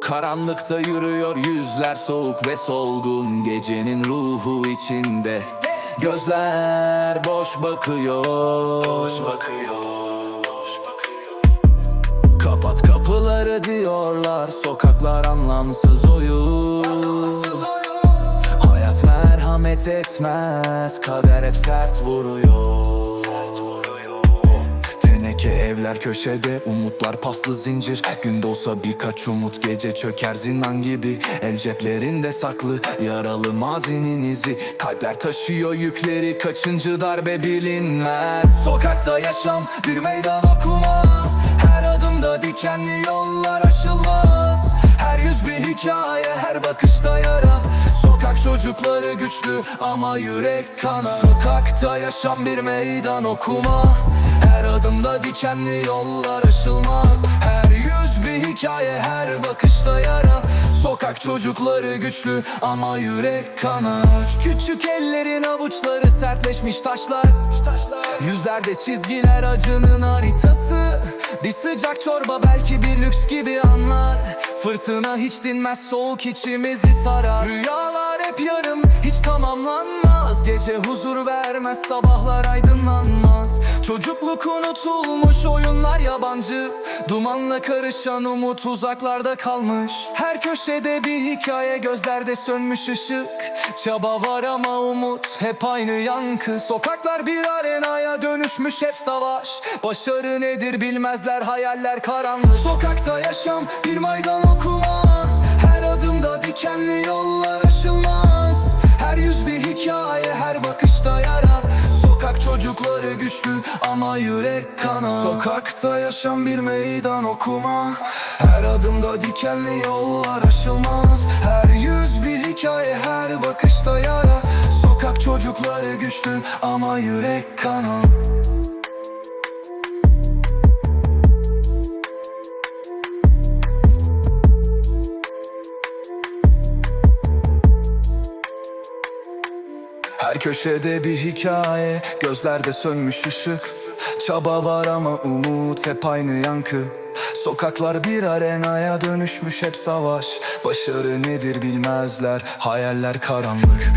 Karanlıkta yürüyor yüzler soğuk ve solgun. Gecenin ruhu içinde. Gözler boş bakıyor. Boş bakıyor Kapat kapıları diyorlar. Sokaklar anlamsız oyun. Hayat merhamet etmez. Kader hep sert vuruyor Teneke evler köşede Umutlar paslı zincir. Gün doğsa birkaç umut Gece çöker zindan gibi. El ceplerinde saklı Yaralı mazinin izi. Kalpler taşıyor yükleri Kaçıncı darbe bilinmez. Sokakta yaşam bir meydan okuma. Her adımda dikenli yollar aşılmaz. Her yüz bir hikaye Her bakışta yara. Sokak çocukları güçlü ama yürek kanar Sokakta yaşam bir meydan okuma Her adımda dikenli yollar aşılmaz. Her yüz bir hikaye her bakışta yara. Sokak çocukları güçlü ama yürek kanar. Küçük ellerin avuçları sertleşmiş taşlar. Yüzlerde çizgiler acının haritası. Bir sıcak çorba belki bir lüks gibi anlar. Fırtına hiç dinmez soğuk içimizi sarar. Rüyalar hep yarım hiç tamamlanmaz. Gece huzur vermez sabahlar aydınlanmaz Çocukluk unutulmuş oyunlar yabancı. Dumanla karışan umut uzaklarda kalmış. Her köşede bir hikaye gözlerde sönmüş ışık. Çaba var ama umut hep aynı yankı. Sokaklar bir arenaya dönüşmüş hep savaş. Başarı nedir bilmezler hayaller karanlık. Sokakta yaşam bir meydan okuma Her adımda dikenli yollar güçlü ama yürek kanar Sokakta yaşam bir meydan okuma. Her adımda dikenli yollar aşılmaz. Her yüz bir hikaye her bakışta yara. Sokak çocukları güçlü ama yürek kanar Her köşede bir hikaye, gözlerde sönmüş ışık. Çaba var ama umut hep aynı yankı. Sokaklar bir arenaya dönüşmüş hep savaş. Başarı nedir bilmezler, hayaller karanlık